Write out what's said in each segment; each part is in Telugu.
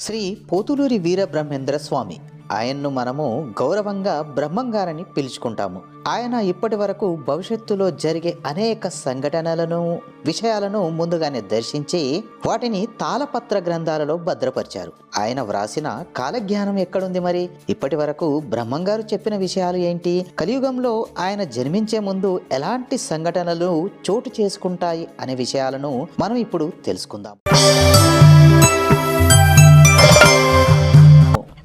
శ్రీ పోతులూరి వీర బ్రహ్మేంద్ర స్వామి. ఆయన్ను మనము గౌరవంగా బ్రహ్మంగారని పిలుచుకుంటాము. ఆయన ఇప్పటి వరకు భవిష్యత్తులో జరిగే అనేక సంఘటనలను విషయాలను ముందుగానే దర్శించి వాటిని తాళపత్ర గ్రంథాలలో భద్రపరిచారు. ఆయన వ్రాసిన కాలజ్ఞానం ఎక్కడుంది మరి? ఇప్పటి వరకు బ్రహ్మంగారు చెప్పిన విషయాలు ఏంటి? కలియుగంలో ఆయన జన్మించే ముందు ఎలాంటి సంఘటనలు చోటు చేసుకుంటాయి అనే విషయాలను మనం ఇప్పుడు తెలుసుకుందాం.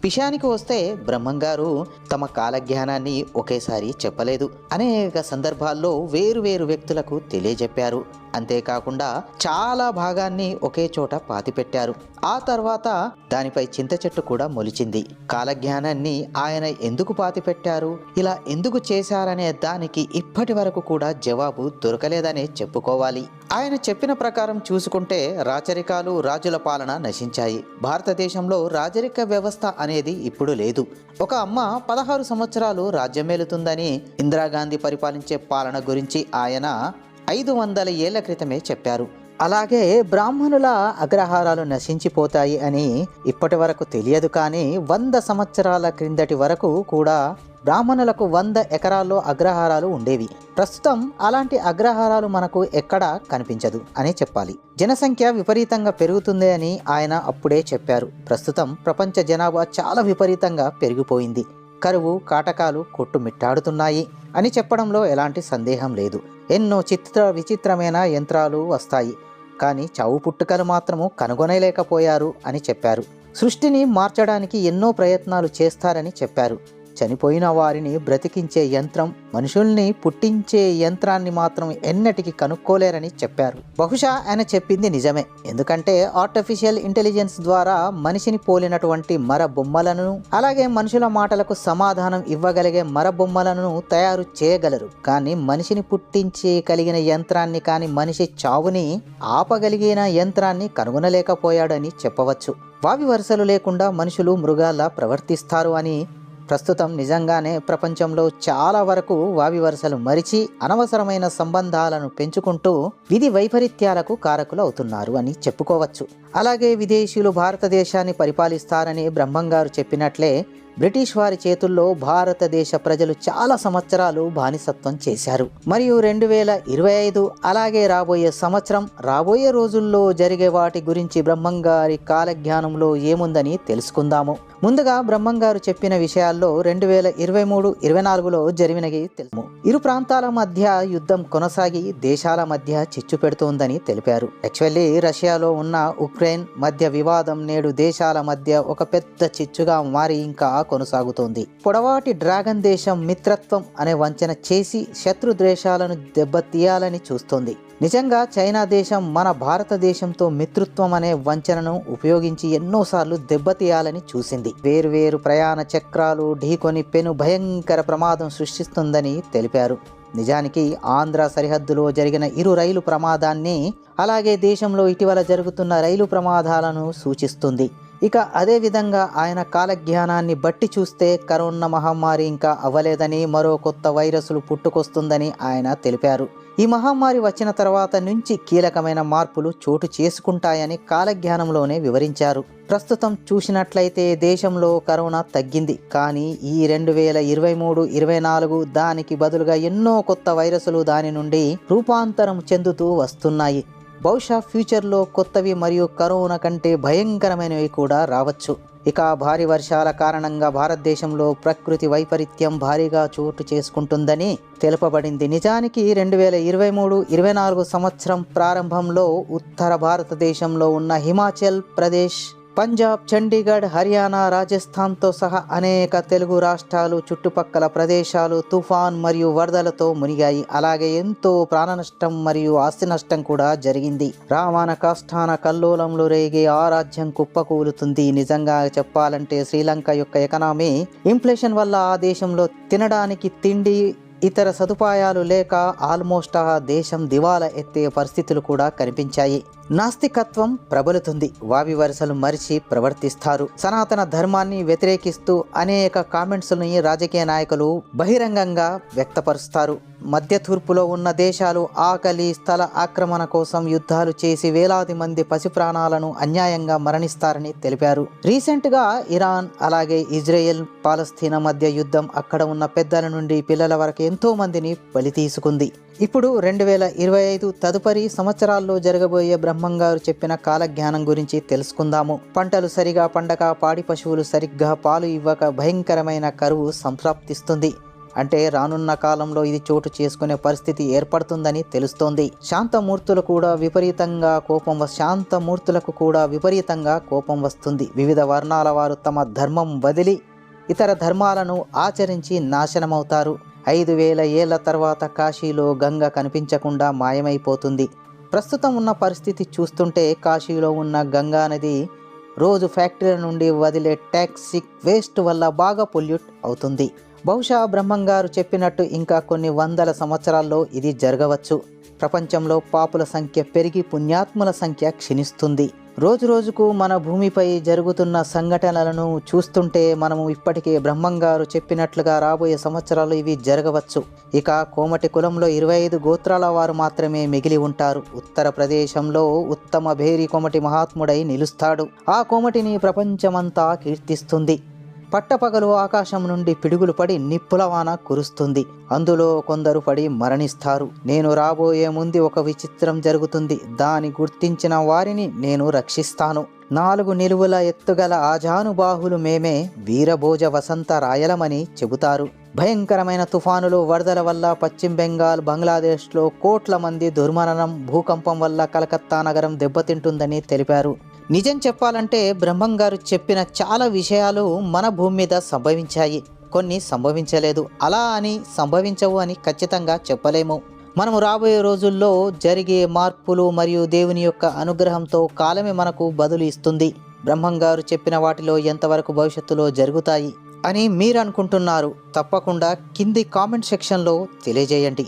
విషయానికి వస్తే బ్రహ్మంగారు తమ కాలజ్ఞానాన్ని ఒకేసారి చెప్పలేదు. అనేక సందర్భాల్లో వేరు వేరు వ్యక్తులకు తెలియజెప్పారు. అంతేకాకుండా చాలా భాగాన్ని ఒకే చోట పాతిపెట్టారు. ఆ తర్వాత దానిపై చింత చెట్టు కూడా మొలిచింది. కాలజ్ఞానాన్ని ఆయన ఎందుకు పాతిపెట్టారు? ఇలా ఎందుకు చేశారనే దానికి ఇప్పటి వరకు కూడా జవాబు దొరకలేదనే చెప్పుకోవాలి. ఆయన చెప్పిన ప్రకారం చూసుకుంటే రాచరికాలు రాజుల పాలన నశించాయి. భారతదేశంలో రాజరిక వ్యవస్థ అనేది ఇప్పుడు లేదు. ఒక అమ్మ పదహారు సంవత్సరాలు రాజ్యమేలుతుందని ఇందిరాగాంధీ పరిపాలించే పాలన గురించి ఆయన ఐదు వందల ఏళ్ళ క్రితమే చెప్పారు. అలాగే బ్రాహ్మణుల అగ్రహారాలు నశించిపోతాయి అని ఇప్పటి వరకు తెలియదు కానీ వంద సంవత్సరాల క్రిందటి వరకు కూడా బ్రాహ్మణులకు వంద ఎకరాల్లో అగ్రహారాలు ఉండేవి. ప్రస్తుతం అలాంటి అగ్రహారాలు మనకు ఎక్కడా కనిపించదు అని చెప్పాలి. జనసంఖ్య విపరీతంగా పెరుగుతుంది అని ఆయన అప్పుడే చెప్పారు. ప్రస్తుతం ప్రపంచ జనాభా చాలా విపరీతంగా పెరిగిపోయింది. కరువు కాటకాలు కొట్టుమిట్టాడుతున్నాయి అని చెప్పడంలో ఎలాంటి సందేహం లేదు. ఎన్నో చిత్ర విచిత్రమైన యంత్రాలు వస్తాయి. కానీ చావు పుట్టుకలు మాత్రము కనుగొనలేకపోయారు అని చెప్పారు. సృష్టిని మార్చడానికి ఎన్నో ప్రయత్నాలు చేస్తారని చెప్పారు. చనిపోయిన వారిని బ్రతికించే యంత్రం మనుషుల్ని పుట్టించే యంత్రాన్ని మాత్రం ఎన్నటికీ కనుక్కోలేరని చెప్పారు. బహుశా ఆయన చెప్పింది నిజమే. ఎందుకంటే ఆర్టిఫిషియల్ ఇంటెలిజెన్స్ ద్వారా మనిషిని పోలినటువంటి మర బొమ్మలను అలాగే మనుషుల మాటలకు సమాధానం ఇవ్వగలిగే మర బొమ్మలను తయారు చేయగలరు. కానీ మనిషిని పుట్టించి కలిగిన యంత్రాన్ని కానీ మనిషి చావుని ఆపగలిగిన యంత్రాన్ని కనుగొనలేకపోయాడని చెప్పవచ్చు. వావి వరుసలు లేకుండా మనుషులు మృగాల్లా ప్రవర్తిస్తారు అని ప్రస్తుతం నిజంగానే ప్రపంచంలో చాలా వరకు వావి వరుసలు మరిచి అనవసరమైన సంబంధాలను పెంచుకుంటూ విధి వైపరీత్యాలకు కారకులు అవుతున్నారు అని చెప్పుకోవచ్చు. అలాగే విదేశీయులు భారతదేశాన్ని పరిపాలిస్తారని బ్రహ్మంగారు చెప్పినట్లే బ్రిటిష్ వారి చేతుల్లో భారతదేశ ప్రజలు చాలా సంవత్సరాలు బానిసత్వం చేశారు. మరియు రెండు వేల ఇరవై ఐదు అలాగే రాబోయే సంవత్సరం రాబోయే రోజుల్లో జరిగే వాటి గురించి బ్రహ్మంగారి కాలజ్ఞానంలో ఏముందని తెలుసుకుందాము. ముందుగా బ్రహ్మంగారు చెప్పిన విషయాల్లో రెండు వేల ఇరవై మూడు ఇరవై నాలుగులో జరిగినవి తెలుసు ఇరు ప్రాంతాల మధ్య యుద్ధం కొనసాగి దేశాల మధ్య చిచ్చు పెడుతోందని తెలిపారు. యాక్చువల్లీ రష్యాలో ఉన్న ఉక్రెయిన్ మధ్య వివాదం నేడు దేశాల మధ్య ఒక పెద్ద చిచ్చుగా మారి ఇంకా కొనసాగుతోంది. పొడవాటి డ్రాగన్ దేశం మిత్రత్వం అనే వంచన చేసి శత్రు దేశాలను దెబ్బతీయాలని చూస్తోంది. నిజంగా చైనా దేశం మన భారతదేశంతో మిత్రత్వం అనే వంచనను ఉపయోగించి ఎన్నోసార్లు దెబ్బతీయాలని చూసింది. వేరువేరు ప్రయాణ చక్రాలు ఢీకొని పెను భయంకర ప్రమాదం సృష్టిస్తుందని తెలిపారు. నిజానికి ఆంధ్ర సరిహద్దులో జరిగిన ఇరు రైలు ప్రమాదాన్ని అలాగే దేశంలో ఇటీవల జరుగుతున్న రైలు ప్రమాదాలను సూచిస్తుంది. ఇక అదే విధంగా ఆయన కాలజ్ఞానాన్ని బట్టి చూస్తే కరోనా మహమ్మారి ఇంకా అవ్వలేదని మరో కొత్త వైరస్లు పుట్టుకొస్తుందని ఆయన తెలిపారు. ఈ మహమ్మారి వచ్చిన తర్వాత నుంచి కీలకమైన మార్పులు చోటు చేసుకుంటాయని కాలజ్ఞానంలోనే వివరించారు. ప్రస్తుతం చూసినట్లయితే దేశంలో కరోనా తగ్గింది. కానీ ఈ రెండు వేల ఇరవై మూడు ఇరవై నాలుగు దానికి బదులుగా ఎన్నో కొత్త వైరస్లు దాని నుండి రూపాంతరం చెందుతూ వస్తున్నాయి. బహుశా ఫ్యూచర్లో కొత్తవి మరియు కరోనా కంటే భయంకరమైనవి కూడా రావచ్చు. ఇక భారీ వర్షాల కారణంగా భారతదేశంలో ప్రకృతి వైపరీత్యం భారీగా చోటు చేసుకుంటుందని తెలుపబడింది. నిజానికి రెండు వేల ఇరవై మూడు ఇరవై నాలుగు సంవత్సరం ప్రారంభంలో ఉత్తర భారతదేశంలో ఉన్న హిమాచల్ ప్రదేశ్ పంజాబ్ చండీగఢ్ హర్యానా రాజస్థాన్తో సహా అనేక తెలుగు రాష్ట్రాలు చుట్టుపక్కల ప్రదేశాలు తుఫాన్ మరియు వరదలతో మునిగాయి. అలాగే ఎంతో ప్రాణ నష్టం మరియు ఆస్తి నష్టం కూడా జరిగింది. రామాన కాష్టాన కల్లోలంలో రేగే ఆ రాజ్యం కుప్పకూలుతుంది. నిజంగా చెప్పాలంటే శ్రీలంక యొక్క ఎకనామీ ఇన్ఫ్లేషన్ వల్ల ఆ దేశంలో తినడానికి తిండి ఇతర సదుపాయాలు లేక ఆల్మోస్ట్ ఆ దేశం దివాలా ఎత్తే పరిస్థితులు కూడా కనిపించాయి. నాస్తికత్వం ప్రబలుతుంది. వావి వరుసలు మరిచి ప్రవర్తిస్తారు. సనాతన ధర్మాన్ని వ్యతిరేకిస్తూ అనేక కామెంట్స్ని రాజకీయ నాయకులు బహిరంగంగా వ్యక్తపరుస్తారు. మధ్య తూర్పులో ఉన్న దేశాలు ఆకలి స్థల ఆక్రమణ కోసం యుద్ధాలు చేసి వేలాది మంది పసి ప్రాణాలను అన్యాయంగా మరణిస్తారని తెలిపారు. రీసెంట్గా ఇరాన్ అలాగే ఇజ్రాయెల్ పాలస్తీనా మధ్య యుద్ధం అక్కడ ఉన్న పెద్దల నుండి పిల్లల వరకు ఎంతో మందిని బలి తీసుకుంది ఇప్పుడు రెండు వేల ఇరవై ఐదు తదుపరి సంవత్సరాల్లో జరగబోయే బ్రహ్మంగారు చెప్పిన కాలజ్ఞానం గురించి తెలుసుకుందాము. పంటలు సరిగా పండక పాడి పశువులు సరిగ్గా పాలు ఇవ్వక భయంకరమైన కరువు సంప్రాప్తిస్తుంది. అంటే రానున్న కాలంలో ఇది చోటు చేసుకునే పరిస్థితి ఏర్పడుతుందని తెలుస్తోంది. శాంతమూర్తులు కూడా విపరీతంగా కోపం వ- శాంతమూర్తులకు కూడా విపరీతంగా కోపం వస్తుంది. వివిధ వర్ణాల వారు తమ ధర్మం వదిలి ఇతర ధర్మాలను ఆచరించి నాశనమవుతారు. ఐదు వేల ఏళ్ళ తర్వాత కాశీలో గంగ కనిపించకుండా మాయమైపోతుంది. ప్రస్తుతం ఉన్న పరిస్థితి చూస్తుంటే కాశీలో ఉన్న గంగా నది రోజు ఫ్యాక్టరీల నుండి వదిలే టాక్సిక్ వేస్ట్ వల్ల బాగా పొల్యూట్ అవుతుంది. బహుశా బ్రహ్మంగారు చెప్పినట్టు ఇంకా కొన్ని వందల సంవత్సరాల్లో ఇది జరగవచ్చు. ప్రపంచంలో పాపుల సంఖ్య పెరిగి పుణ్యాత్ముల సంఖ్య క్షీణిస్తుంది. రోజు రోజుకు మన భూమిపై జరుగుతున్న సంఘటనలను చూస్తుంటే మనము ఇప్పటికే బ్రహ్మంగారు చెప్పినట్లుగా రాబోయే సంవత్సరాలు ఇవి జరగవచ్చు. ఇక కోమటి కులంలో ఇరవై ఐదు గోత్రాల వారు మాత్రమే మిగిలి ఉంటారు. ఉత్తరప్రదేశంలో ఉత్తమ భేరి కోమటి మహాత్ముడై నిలుస్తాడు. ఆ కోమటిని ప్రపంచమంతా కీర్తిస్తుంది. పట్టపగలు ఆకాశం నుండి పిడుగులు పడి నిప్పుల వాన కురుస్తుంది. అందులో కొందరు పడి మరణిస్తారు. నేను రాబోయే ముందు ఒక విచిత్రం జరుగుతుంది. దాని గుర్తించిన వారిని నేను రక్షిస్తాను. నాలుగు నిలువుల ఎత్తుగల ఆజానుబాహులు మేమే వీరభోజ వసంత రాయలమని చెబుతారు. భయంకరమైన తుఫానులు వరదల వల్ల పశ్చిమ బెంగాల్ బంగ్లాదేశ్లో కోట్ల మంది దుర్మరణం భూకంపం వల్ల కలకత్తా నగరం దెబ్బతింటుందని తెలిపారు. నిజం చెప్పాలంటే బ్రహ్మం గారు చెప్పిన చాలా విషయాలు మన భూమి మీద సంభవించాయి. కొన్ని సంభవించలేదు. అలా అని సంభవించవు అని ఖచ్చితంగా చెప్పలేము. మనము రాబోయే రోజుల్లో జరిగే మార్పులు మరియు దేవుని యొక్క అనుగ్రహంతో కాలమే మనకు బదులు ఇస్తుంది. బ్రహ్మం గారు చెప్పిన వాటిలో ఎంతవరకు భవిష్యత్తులో జరుగుతాయి అని మీరు అనుకుంటున్నారు తప్పకుండా కింది కామెంట్ సెక్షన్లో తెలియజేయండి.